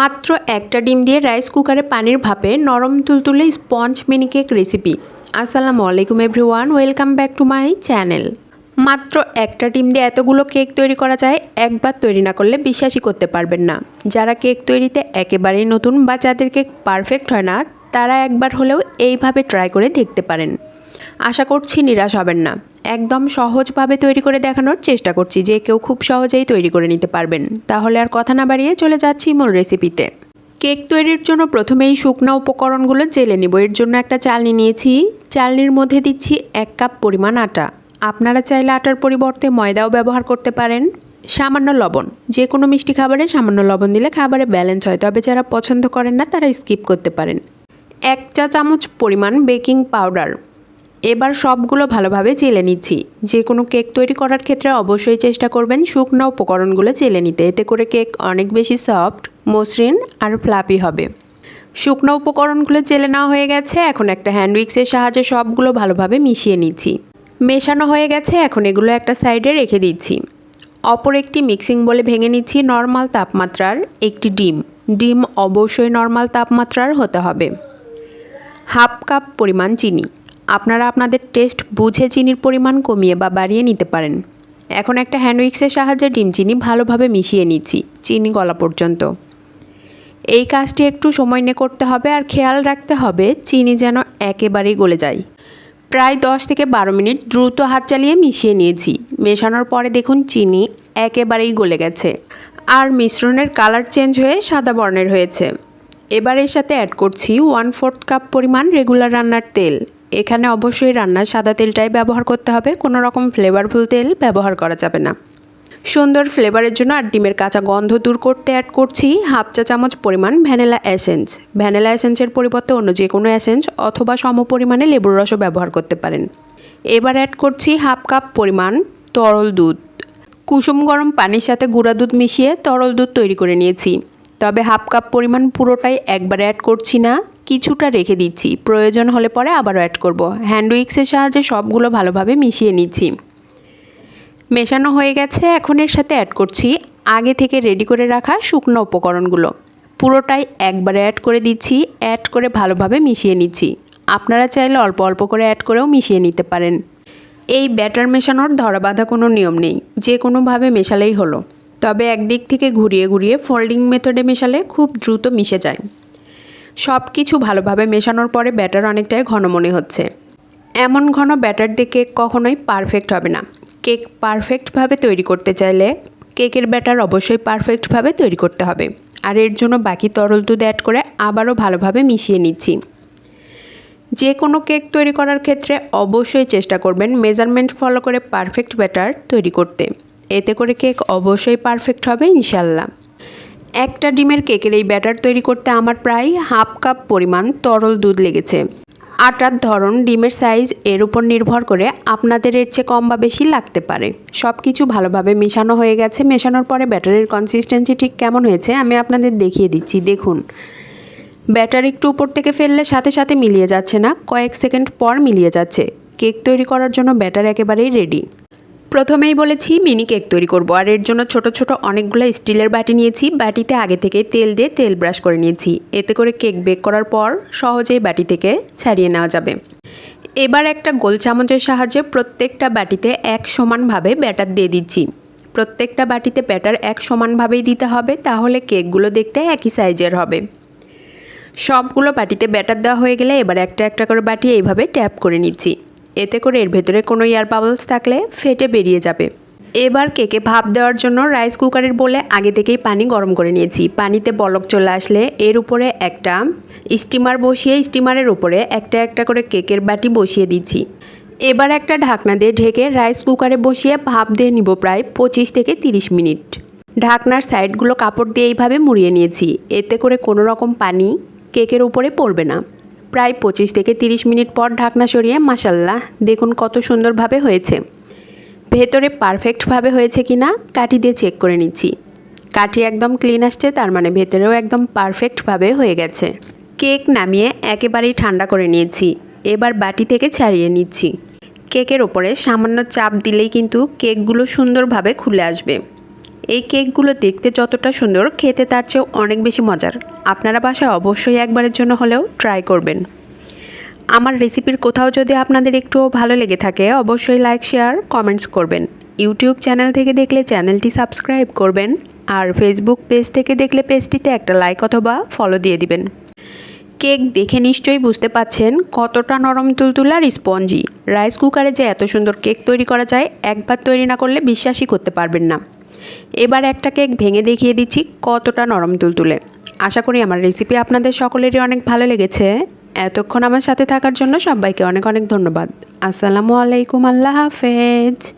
মাত্র একটা ডিম দিয়ে রাইস কুকারে পানির ভাপে নরম তুলতুলে স্পঞ্জ মিনি কেক রেসিপি। আসসালামু আলাইকুম everyone, welcome back to my channel. মাত্র একটা ডিম দিয়ে এতগুলো কেক তৈরি করা যায়, একবার তৈরি না করলে বিশ্বাসই করতে পারবেন না। যারা কেক তৈরিতে একেবারেই নতুন বা যাদের কেক পারফেক্ট হয় না, তারা একবার হলেও এইভাবে ট্রাই করে দেখতে পারেন। আশা করছি নিরাশ হবেন না। একদম সহজভাবে তৈরি করে দেখানোর চেষ্টা করছি যে কেউ খুব সহজেই তৈরি করে নিতে পারবেন। তাহলে আর কথা না বাড়িয়ে চলে যাচ্ছি মূল রেসিপিতে কেক তৈরির জন্য প্রথমেই শুকনো উপকরণগুলো জেলে নিব। এর জন্য একটা চালনি নিয়েছি। চালনির মধ্যে দিচ্ছি এক কাপ পরিমাণ আটা। আপনারা চাইলে আটার পরিবর্তে ময়দাও ব্যবহার করতে পারেন। সামান্য লবণ। যে কোনো মিষ্টি খাবারে সামান্য লবণ দিলে খাবারে ব্যালেন্স হয়। তবে যারা পছন্দ করেন না, তারা স্কিপ করতে পারেন। এক চা চামচ পরিমাণ বেকিং পাউডার এবার সবগুলো ভালোভাবে চেলে নিচ্ছি। যে কোনো কেক তৈরি করার ক্ষেত্রে অবশ্যই চেষ্টা করবেন শুকনো উপকরণগুলো চেলে নিতে। এতে করে কেক অনেক বেশি সফট, মসৃণ আর ফ্লাপি হবে। শুকনো উপকরণগুলো চেলে নেওয়া হয়ে গেছে। এখন একটা হ্যান্ড উইক্সের সাহায্যে সবগুলো ভালোভাবে মিশিয়ে নিচ্ছি। মেশানো হয়ে গেছে। এখন এগুলো একটা সাইডে রেখে দিচ্ছি। অপর একটি মিক্সিং বলে ভেঙে নিচ্ছি নর্মাল তাপমাত্রার একটি ডিম। ডিম অবশ্যই নর্মাল তাপমাত্রার হতে হবে। হাফ কাপ পরিমাণ চিনি। আপনারা আপনাদের টেস্ট বুঝে চিনির পরিমাণ কমিয়ে বা বাড়িয়ে নিতে পারেন। এখন একটা হ্যান্ড উইক্সের সাহায্যে ডিম চিনি ভালোভাবে মিশিয়ে নিচ্ছি, চিনি গলা পর্যন্ত। এই কাজটি একটু সময় নিয়ে করতে হবে আর খেয়াল রাখতে হবে চিনি যেন একেবারেই গলে যায়। প্রায় দশ থেকে বারো মিনিট দ্রুত হাত চালিয়ে মিশিয়ে নিয়েছি। মেশানোর পরে দেখুন চিনি একেবারেই গলে গেছে। আর মিশ্রণের কালার চেঞ্জ হয়ে সাদা বর্ণের হয়েছে। এবার এর সাথে অ্যাড করছি ওয়ান ফোর্থ কাপ পরিমাণ রেগুলার রান্নার তেল। এখানে অবশ্যই রান্নার সাদা তেলটাই ব্যবহার করতে হবে। কোনো রকম ফ্লেভারফুল তেল ব্যবহার করা যাবে না। সুন্দর ফ্লেভারের জন্য আর ডিমের কাঁচা গন্ধ দূর করতে অ্যাড করছি হাফ চা চামচ পরিমাণ ভ্যানিলা অ্যাসেন্স ভ্যানিলা অ্যাসেন্সের পরিবর্তে অন্য যে কোনো অ্যাসেন্স অথবা সম পরিমাণে লেবুর রসও ব্যবহার করতে পারেন। এবার অ্যাড করছি হাফ কাপ পরিমাণ তরল দুধ। কুসুম গরম পানির সাথে গুঁড়া দুধ মিশিয়ে তরল দুধ তৈরি করে নিয়েছি। তবে হাফ কাপ পরিমাণ পুরোটাই একবারে অ্যাড করছি না। কিছুটা রেখে দিচ্ছি। প্রয়োজন হলে পরে আবারও অ্যাড করব। হ্যান্ড উইক্সের সাহায্যে সবগুলো ভালোভাবে মিশিয়ে নিচ্ছি। মেশানো হয়ে গেছে, এখন এর সাথে অ্যাড করছি আগে থেকে রেডি করে রাখা শুকনো উপকরণগুলো। পুরোটাই একবারে অ্যাড করে দিচ্ছি অ্যাড করে ভালোভাবে মিশিয়ে নিচ্ছি। আপনারা চাইলে অল্প অল্প করে অ্যাড করেও মিশিয়ে নিতে পারেন। এই ব্যাটার মেশানোর ধরা বাঁধা কোনো নিয়ম নেই, যে কোনোভাবে মেশালেই হলো। তবে একদিক থেকে ঘুরিয়ে ঘুরিয়ে ফোল্ডিং মেথডে মেশালে খুব দ্রুত মিশে যায়। সব কিছু ভালোভাবে মেশানোর পরে ব্যাটার অনেকটাই ঘন মনে হচ্ছে। এমন ঘন ব্যাটার দিয়ে কেক কখনোই পারফেক্ট হবে না। কেক পারফেক্টভাবে তৈরি করতে চাইলে কেকের ব্যাটার অবশ্যই পারফেক্টভাবে তৈরি করতে হবে। আর এর জন্য বাকি তরল দুধ অ্যাড করে আবারও ভালোভাবে মিশিয়ে নিচ্ছি। যে কোনো কেক তৈরি করার ক্ষেত্রে অবশ্যই চেষ্টা করবেন মেজারমেন্ট ফলো করে পারফেক্ট ব্যাটার তৈরি করতে। এতে করে কেক অবশ্যই পারফেক্ট হবে ইনশাল্লাহ একটা ডিমের কেকের এই ব্যাটার তৈরি করতে আমার প্রায় হাফ কাপ পরিমাণ তরল দুধ লেগেছে। আটার ধরন ডিমের সাইজ এর উপর নির্ভর করে আপনাদের এর চেয়ে কম বা বেশি লাগতে পারে। সব কিছু ভালোভাবে মেশানো হয়ে গেছে। মেশানোর পরে ব্যাটারের কনসিস্টেন্সি ঠিক কেমন হয়েছে আমি আপনাদের দেখিয়ে দিচ্ছি। দেখুন, ব্যাটার একটু উপর থেকে ফেললে সাথে সাথে মিলিয়ে যাচ্ছে না, কয়েক সেকেন্ড পর মিলিয়ে যাচ্ছে। কেক তৈরি করার জন্য ব্যাটার একেবারেই রেডি প্রথমেই বলেছি মিনি কেক তৈরি করব, আর এর জন্য ছোট ছোট অনেকগুলো স্টিলের বাটি নিয়েছি। বাটিতে আগে থেকে তেল দিয়ে তেল ব্রাশ করে নিয়েছি। এতে করে কেক বেক করার পর সহজেই বাটি থেকে ছাড়িয়ে নেওয়া যাবে। এবার একটা গোল চামচের সাহায্যে প্রত্যেকটা বাটিতে এক সমানভাবে ব্যাটার দিয়ে দিচ্ছি। প্রত্যেকটা বাটিতে ব্যাটার এক সমানভাবেই দিতে হবে, তাহলে কেকগুলো দেখতে একই সাইজের হবে। সবগুলো বাটিতে ব্যাটার দেওয়া হয়ে গেলে এবার একটা একটা করে বাটি এইভাবে ট্যাপ করে নিচ্ছি। এতে করে এর ভেতরে কোনো এয়ার বাবলস থাকলে ফেটে বেরিয়ে যাবে। এবার কেকে ভাপ দেওয়ার জন্য রাইস কুকারের বলে আগে থেকেই পানি গরম করে নিয়েছি। পানিতে বলক চলে আসলে এর উপরে একটা স্টিমার বসিয়ে স্টিমারের উপরে একটা একটা করে কেকের বাটি বসিয়ে দিচ্ছি। এবার একটা ঢাকনা দিয়ে ঢেকে রাইস কুকারে বসিয়ে ভাপ দিয়ে নিব প্রায় পঁচিশ থেকে তিরিশ মিনিট। ঢাকনার সাইডগুলো কাপড় দিয়ে এইভাবে মুড়িয়ে নিয়েছি। এতে করে কোনো রকম পানি কেকের উপরে পড়বে না। প্রায় পঁচিশ থেকে তিরিশ মিনিট পর ঢাকনা সরিয়ে মাসাল্লাহ দেখুন কত সুন্দরভাবে হয়েছে। ভেতরে পারফেক্টভাবে হয়েছে কি না কাঠি দিয়ে চেক করে নিচ্ছি। কাঠি একদম ক্লিন আসছে, তার মানে ভেতরেও একদম পারফেক্টভাবে হয়ে গেছে। কেক নামিয়ে একেবারেই ঠান্ডা করে নিয়েছি। এবার বাটি থেকে ছাড়িয়ে নিচ্ছি। কেকের ওপরে সামান্য চাপ দিলেই কিন্তু কেকগুলো সুন্দরভাবে খুলে আসবে। এই কেকগুলো দেখতে যতটা সুন্দর, খেতে তার চেয়েও অনেক বেশি মজার। আপনারা বাসায় অবশ্যই একবারের জন্য হলেও ট্রাই করবেন। আমার রেসিপির কোথাও যদি আপনাদের একটুও ভালো লেগে থাকে, অবশ্যই লাইক শেয়ার কমেন্টস করবেন। ইউটিউব চ্যানেল থেকে দেখলে চ্যানেলটি সাবস্ক্রাইব করবেন আর ফেসবুক পেজ থেকে দেখলে পেজটিতে একটা লাইক অথবা ফলো দিয়ে দিবেন। কেক দেখে নিশ্চয়ই বুঝতে পাচ্ছেন কতটা নরম তুলতুলে আর স্পঞ্জি রাইস কুকারে যে এত সুন্দর কেক তৈরি করা যায়, একবার তৈরি না করলে বিশ্বাসই করতে পারবেন না। এবার একটা কেক ভেঙে দেখিয়ে দিচ্ছি কতটা নরম তুলতুলে। আশা করি আমার রেসিপি আপনাদের সকলেরই অনেক ভালো লেগেছে। এতক্ষণ আমার সাথে থাকার জন্য সবাইকে অনেক অনেক ধন্যবাদ। আসসালামু আলাইকুম, আল্লাহ হাফেজ।